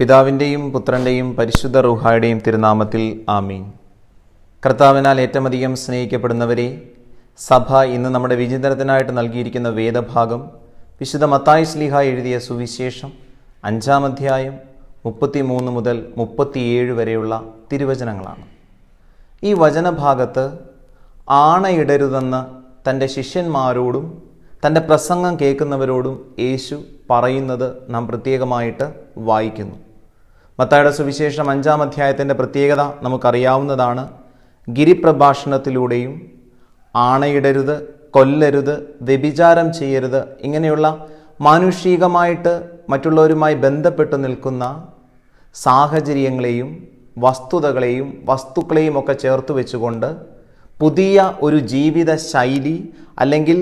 പിതാവിന്റെയും പുത്രന്റെയും പരിശുദ്ധ റുഹായുടെയും തിരുനാമത്തിൽ ആമീൻ. കർത്താവിനാൽ ഏറ്റവുമധികം സ്നേഹിക്കപ്പെടുന്നവരെ സഭ ഇന്ന് നമ്മുടെ വിചിന്തനത്തിനായിട്ട് നൽകിയിരിക്കുന്ന വേദഭാഗം വിശുദ്ധ മത്തായി സ്ലിഹ എഴുതിയ സുവിശേഷം അഞ്ചാം അധ്യായം മുപ്പത്തി മൂന്ന് മുതൽ മുപ്പത്തിയേഴ് വരെയുള്ള തിരുവചനങ്ങളാണ്. ഈ വചനഭാഗത്ത് ആണയിടരുതെന്ന് തന്റെ ശിഷ്യന്മാരോടും തന്റെ പ്രസംഗം കേൾക്കുന്നവരോടും യേശു പറയുന്നത് നാം പ്രത്യേകമായിട്ട് വായിക്കുന്നു. മത്തായുടെ സുവിശേഷം അഞ്ചാം അധ്യായത്തിന്റെ പ്രത്യേകത നമുക്കറിയാവുന്നതാണ്. ഗിരിപ്രഭാഷണത്തിലൂടെയും ആണയിടരുത് കൊല്ലരുത് വ്യഭിചാരം ചെയ്യരുത് ഇങ്ങനെയുള്ള മാനുഷികമായിട്ട് മറ്റുള്ളവരുമായി ബന്ധപ്പെട്ട് നിൽക്കുന്ന സാഹചര്യങ്ങളെയും വസ്തുതകളെയും വസ്തുക്കളെയും ഒക്കെ ചേർത്ത് വെച്ചുകൊണ്ട് പുതിയ ഒരു ജീവിത ശൈലി അല്ലെങ്കിൽ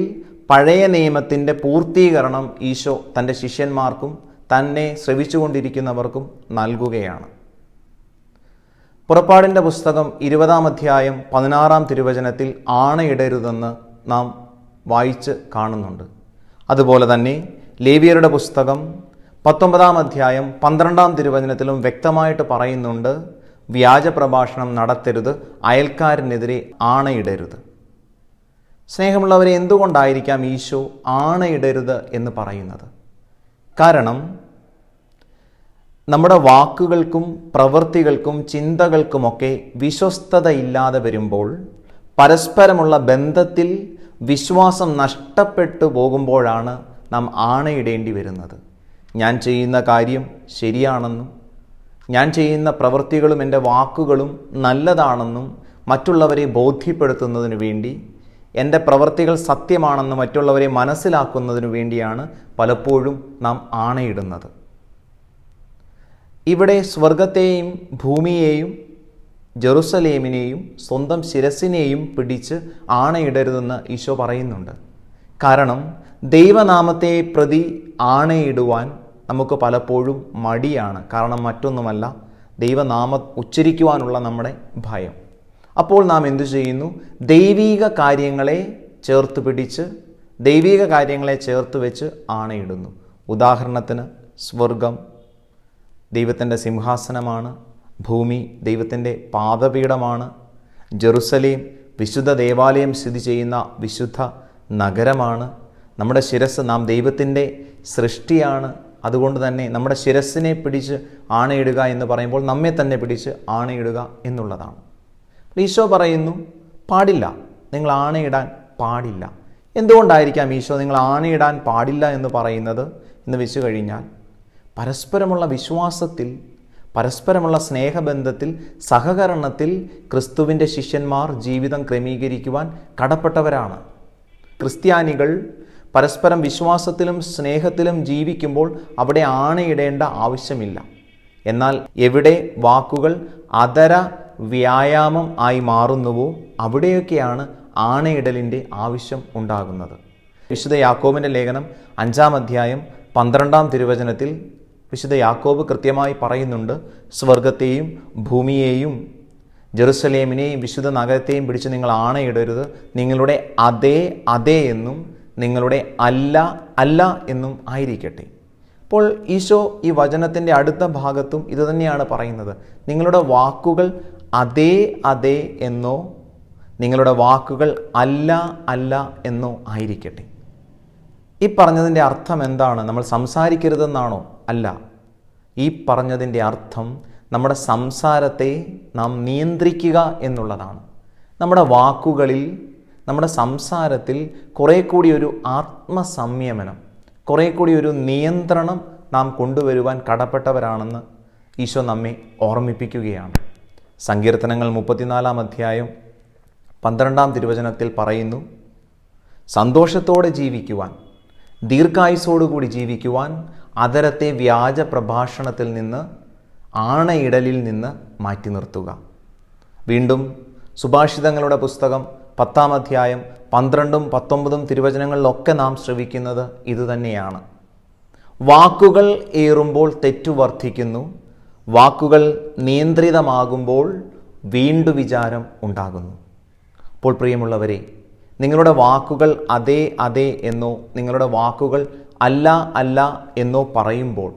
പഴയ നിയമത്തിന്റെ പൂർത്തീകരണം ഈശോ തന്റെ ശിഷ്യന്മാർക്കും തന്നെ ശ്രവിച്ചുകൊണ്ടിരിക്കുന്നവർക്കും നൽകുകയാണ്. പുറപ്പാടിന്റെ പുസ്തകം ഇരുപതാം അധ്യായം പതിനാറാം തിരുവചനത്തിൽ ആണയിടരുതെന്ന് നാം വായിച്ച് കാണുന്നുണ്ട്. അതുപോലെ തന്നെ ലേവിയരുടെ പുസ്തകം പത്തൊമ്പതാം അധ്യായം പന്ത്രണ്ടാം തിരുവചനത്തിലും വ്യക്തമായിട്ട് പറയുന്നുണ്ട് വ്യാജ പ്രഭാഷണം നടത്തരുത് അയൽക്കാരനെതിരെ ആണയിടരുത്. സ്നേഹമുള്ളവരെ എന്തുകൊണ്ടായിരിക്കാം ഈശോ ആണയിടരുത് എന്ന് പറയുന്നത്? കാരണം നമ്മുടെ വാക്കുകൾക്കും പ്രവൃത്തികൾക്കും ചിന്തകൾക്കുമൊക്കെ വിശ്വസ്തതയില്ലാതെ വരുമ്പോൾ പരസ്പരമുള്ള ബന്ധത്തിൽ വിശ്വാസം നഷ്ടപ്പെട്ടു പോകുമ്പോഴാണ് നാം ആണയിടേണ്ടി വരുന്നത്. ഞാൻ ചെയ്യുന്ന കാര്യം ശരിയാണെന്നും ഞാൻ ചെയ്യുന്ന പ്രവൃത്തികളും എന്റെ വാക്കുകളും നല്ലതാണെന്നും മറ്റുള്ളവരെ ബോധ്യപ്പെടുത്തുന്നതിന് വേണ്ടി എന്റെ പ്രവൃത്തികൾ സത്യമാണെന്ന് മറ്റുള്ളവരെ മനസ്സിലാക്കുന്നതിനു വേണ്ടിയാണ് പലപ്പോഴും നാം ആണയിടുന്നത്. ഇവിടെ സ്വർഗത്തെയും ഭൂമിയെയും ജെറുസലേമിനെയും സ്വന്തം ശിരസിനെയും പിടിച്ച് ആണയിടരുതെന്ന് ഈശോ പറയുന്നുണ്ട്. കാരണം ദൈവനാമത്തെ പ്രതി ആണയിടുവാൻ നമുക്ക് പലപ്പോഴും മടിയാണ്. കാരണം മറ്റൊന്നുമല്ല ദൈവനാമ ഉച്ചരിക്കുവാനുള്ള നമ്മുടെ ഭയം. അപ്പോൾ നാം എന്തു ചെയ്യുന്നു? ദൈവീക കാര്യങ്ങളെ ചേർത്ത് പിടിച്ച് ദൈവീക കാര്യങ്ങളെ ചേർത്ത് വെച്ച് ആണയിടുന്നു. ഉദാഹരണത്തിന് സ്വർഗം ദൈവത്തിന്റെ സിംഹാസനമാണ് ഭൂമി ദൈവത്തിന്റെ പാദപീഠമാണ് ജെറുസലേം വിശുദ്ധ ദേവാലയം സ്ഥിതി ചെയ്യുന്ന വിശുദ്ധ നഗരമാണ്. നമ്മുടെ ശിരസ് നാം ദൈവത്തിന്റെ സൃഷ്ടിയാണ്. അതുകൊണ്ട് തന്നെ നമ്മുടെ ശിരസ്സിനെ പിടിച്ച് ആണയിടുക എന്ന് പറയുമ്പോൾ നമ്മെ തന്നെ പിടിച്ച് ആണയിടുക എന്നുള്ളതാണ്. ഈശോ പറയുന്നു പാടില്ല. നിങ്ങൾ ആണയിടാൻ പാടില്ല. എന്തുകൊണ്ടായിരിക്കാം ഈശോ നിങ്ങൾ ആണയിടാൻ പാടില്ല എന്ന് പറയുന്നത് എന്ന് വെച്ച് കഴിഞ്ഞാൽ പരസ്പരമുള്ള വിശ്വാസത്തിൽ പരസ്പരമുള്ള സ്നേഹബന്ധത്തിൽ സഹകരണത്തിൽ ക്രിസ്തുവിന്റെ ശിഷ്യന്മാർ ജീവിതം ക്രമീകരിക്കുവാൻ കടപ്പെട്ടവരാണ്. ക്രിസ്ത്യാനികൾ പരസ്പരം വിശ്വാസത്തിലും സ്നേഹത്തിലും ജീവിക്കുമ്പോൾ അവിടെ ആണയിടേണ്ട ആവശ്യമില്ല. എന്നാൽ എവിടെ വാക്കുകൾ അതര വ്യായാമം ആയി മാറുന്നുവോ? അവിടെയൊക്കെയാണ് ആണയിടലിന്റെ ആവശ്യം ഉണ്ടാകുന്നത്. വിശുദ്ധ യാക്കോബിന്റെ ലേഖനം അഞ്ചാം അധ്യായം പന്ത്രണ്ടാം തിരുവചനത്തിൽ വിശുദ്ധ യാക്കോബ് കൃത്യമായി പറയുന്നുണ്ട് സ്വർഗത്തെയും ഭൂമിയെയും ജെറുസലേമിനെയും വിശുദ്ധ നഗരത്തെയും പിടിച്ച് നിങ്ങൾ ആണയിടരുത് നിങ്ങളുടെ അതേ അതേ എന്നും നിങ്ങളുടെ അല്ല അല്ല എന്നും ആയിരിക്കട്ടെ. അപ്പോൾ ഈശോ ഈ വചനത്തിന്റെ അടുത്ത ഭാഗത്തും ഇതുതന്നെയാണ് പറയുന്നത്. നിങ്ങളുടെ വാക്കുകൾ അതേ അതേ എന്നോ നിങ്ങളുടെ വാക്കുകൾ അല്ല അല്ല എന്നോ ആയിരിക്കട്ടെ. ഈ പറഞ്ഞതിന്റെ അർത്ഥം എന്താണ്? നമ്മൾ സംസാരിക്കരുതെന്നാണോ? അല്ല. ഈ പറഞ്ഞതിന്റെ അർത്ഥം നമ്മുടെ സംസാരത്തെ നാം നിയന്ത്രിക്കുക എന്നുള്ളതാണ്. നമ്മുടെ വാക്കുകളിൽ നമ്മുടെ സംസാരത്തിൽ കുറേ കൂടി ഒരു ആത്മസംയമനം കുറേ കൂടി ഒരു നിയന്ത്രണം നാം കൊണ്ടുവരുവാൻ കടപ്പെട്ടവരാണെന്ന് ഈശോ നമ്മെ ഓർമ്മിപ്പിക്കുകയാണ്. സങ്കീർത്തനങ്ങൾ മുപ്പത്തിനാലാം അധ്യായം പന്ത്രണ്ടാം തിരുവചനത്തിൽ പറയുന്നു സന്തോഷത്തോടെ ജീവിക്കുവാൻ ദീർഘായുസോടുകൂടി ജീവിക്കുവാൻ അതരത്തെ വ്യാജ പ്രഭാഷണത്തിൽ നിന്ന് ആണയിടലിൽ നിന്ന് മാറ്റി നിർത്തുക. വീണ്ടും സുഭാഷിതങ്ങളുടെ പുസ്തകം പത്താം അധ്യായം പന്ത്രണ്ടും പത്തൊമ്പതും തിരുവചനങ്ങളിലൊക്കെ നാം ശ്രവിക്കുന്നത് ഇതുതന്നെയാണ്. വാക്കുകൾ ഏറുമ്പോൾ തെറ്റു വർദ്ധിക്കുന്നു വാക്കുകൾ നിയന്ത്രിതമാകുമ്പോൾ വീണ്ടു വിചാരം ഉണ്ടാകുന്നു. അപ്പോൾ പ്രിയമുള്ളവരെ നിങ്ങളുടെ വാക്കുകൾ അതേ അതേ എന്നോ നിങ്ങളുടെ വാക്കുകൾ അല്ല അല്ല എന്നോ പറയുമ്പോൾ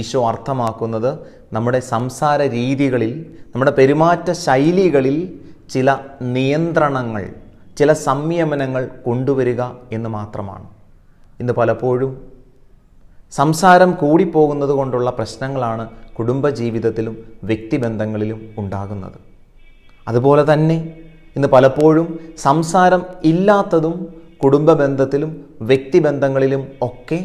ഈശോ അർത്ഥമാക്കുന്നത് നമ്മുടെ സംസാര രീതികളിൽ നമ്മുടെ പെരുമാറ്റ ശൈലികളിൽ ചില നിയന്ത്രണങ്ങൾ ചില സംയമനങ്ങൾ കൊണ്ടുവരിക എന്ന് മാത്രമാണ്. ഇന്ന് പലപ്പോഴും സംസാരം കൂടിപ്പോകുന്നത് കൊണ്ടുള്ള പ്രശ്നങ്ങളാണ് കുടുംബജീവിതത്തിലും വ്യക്തിബന്ധങ്ങളിലും ഉണ്ടാകുന്നത്. അതുപോലെ തന്നെ ഇന്ന് പലപ്പോഴും സംസാരം ഇല്ലാത്തതും കുടുംബ ബന്ധത്തിലും വ്യക്തിബന്ധങ്ങളിലും ഒക്കെ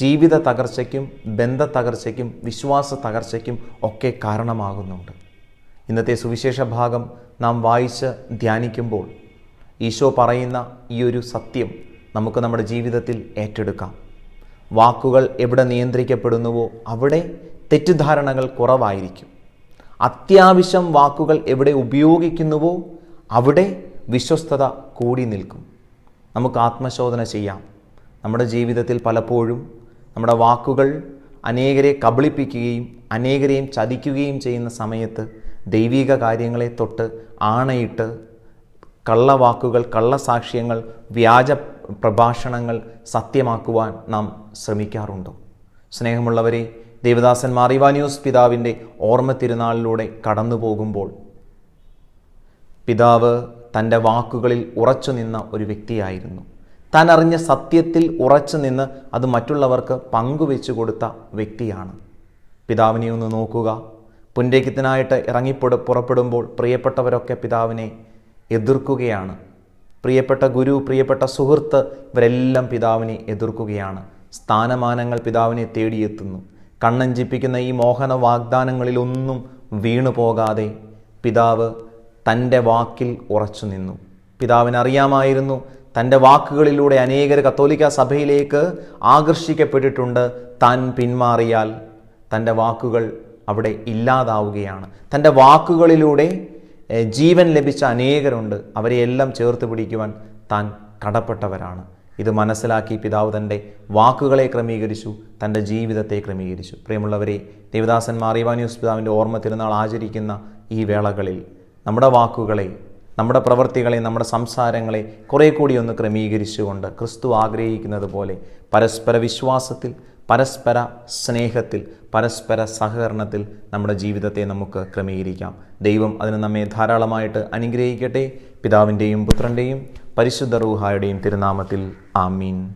ജീവിത തകർച്ചയ്ക്കും ബന്ധ തകർച്ചയ്ക്കും വിശ്വാസ തകർച്ചയ്ക്കും ഒക്കെ കാരണമാകുന്നുണ്ട്. ഇന്നത്തെ സുവിശേഷ ഭാഗം നാം വായിച്ച് ധ്യാനിക്കുമ്പോൾ ഈശോ പറയുന്ന ഈ ഒരു സത്യം നമുക്ക് നമ്മുടെ ജീവിതത്തിൽ ഏറ്റെടുക്കാം. വാക്കുകൾ എവിടെ നിയന്ത്രിക്കപ്പെടുന്നുവോ അവിടെ തെറ്റിദ്ധാരണകൾ കുറവായിരിക്കും. അത്യാവശ്യം വാക്കുകൾ എവിടെ ഉപയോഗിക്കുന്നുവോ അവിടെ വിശ്വസ്തത കൂടി നിൽക്കും. നമുക്ക് ആത്മശോധന ചെയ്യാം. നമ്മുടെ ജീവിതത്തിൽ പലപ്പോഴും നമ്മുടെ വാക്കുകൾ അനേകരെ കബളിപ്പിക്കുകയും അനേകരെയും ചതിക്കുകയും ചെയ്യുന്ന സമയത്ത് ദൈവിക കാര്യങ്ങളെ തൊട്ട് ആണയിട്ട് കള്ളവാക്കുകൾ കള്ളസാക്ഷ്യങ്ങൾ വ്യാജ പ്രഭാഷണങ്ങൾ സത്യമാക്കുവാൻ നാം ശ്രമിക്കാറുണ്ടോ? സ്നേഹമുള്ളവരെ ദേവദാസൻ മാറിവാനിയോസ് പിതാവിന്റെ ഓർമ്മ തിരുനാളിലൂടെ കടന്നു പോകുമ്പോൾ പിതാവ് തന്റെ വാക്കുകളിൽ ഉറച്ചു നിന്ന ഒരു വ്യക്തിയായിരുന്നു. താൻ അറിഞ്ഞ സത്യത്തിൽ ഉറച്ചു നിന്ന് അത് മറ്റുള്ളവർക്ക് പങ്കുവെച്ചു കൊടുത്ത വ്യക്തിയാണ്. പിതാവിനെ ഒന്ന് നോക്കുക. പുൻരേഖത്തിനായിട്ട് ഇറങ്ങിപ്പുറ പുറപ്പെടുമ്പോൾ പ്രിയപ്പെട്ടവരൊക്കെ പിതാവിനെ എതിർക്കുകയാണ്. പ്രിയപ്പെട്ട ഗുരു പ്രിയപ്പെട്ട സുഹൃത്ത് ഇവരെല്ലാം പിതാവിനെ എതിർക്കുകയാണ്. സ്ഥാനമാനങ്ങൾ പിതാവിനെ തേടിയെത്തുന്നു. കണ്ണഞ്ചിപ്പിക്കുന്ന ഈ മോഹന വാഗ്ദാനങ്ങളിലൊന്നും വീണു പോകാതെ പിതാവ് തന്റെ വാക്കിൽ ഉറച്ചു നിന്നു. പിതാവിനറിയാമായിരുന്നു തന്റെ വാക്കുകളിലൂടെ അനേകർ കത്തോലിക്ക സഭയിലേക്ക് ആകർഷിക്കപ്പെട്ടിട്ടുണ്ട്. താൻ പിന്മാറിയാൽ തന്റെ വാക്കുകൾ അവിടെ ഇല്ലാതാവുകയാണ്. തന്റെ വാക്കുകളിലൂടെ ജീവൻ ലഭിച്ച അനേകരുണ്ട്. അവരെയെല്ലാം ചേർത്ത് പിടിക്കുവാൻ താൻ കടപ്പെട്ടവരാണ്. ഇത് മനസ്സിലാക്കി പിതാവ് തന്റെ വാക്കുകളെ ക്രമീകരിച്ചു തന്റെ ജീവിതത്തെ ക്രമീകരിച്ചു. പ്രിയമുള്ളവരെ ദേവദാസൻ മാറിവാനിയൂസ് പിതാവിന്റെ ഓർമ്മ തിരുനാൾ ആചരിക്കുന്ന ഈ വേളകളിൽ നമ്മുടെ വാക്കുകളെ നമ്മുടെ പ്രവൃത്തികളെ നമ്മുടെ സംസാരങ്ങളെ കുറേ കൂടി ഒന്ന് ക്രമീകരിച്ചുകൊണ്ട് ക്രിസ്തു ആഗ്രഹിക്കുന്നത് പോലെ പരസ്പര വിശ്വാസത്തിൽ പരസ്പര സ്നേഹത്തിൽ പരസ്പര സഹകരണത്തിൽ നമ്മുടെ ജീവിതത്തെ നമുക്ക് ക്രമീകരിക്കാം. ദൈവം അതിന് നമ്മെ ധാരാളമായിട്ട് അനുഗ്രഹിക്കട്ടെ. പിതാവിന്റെയും പുത്രന്റെയും പരിശുദ്ധ റൂഹായുടെയും തിരുനാമത്തിൽ ആമീൻ.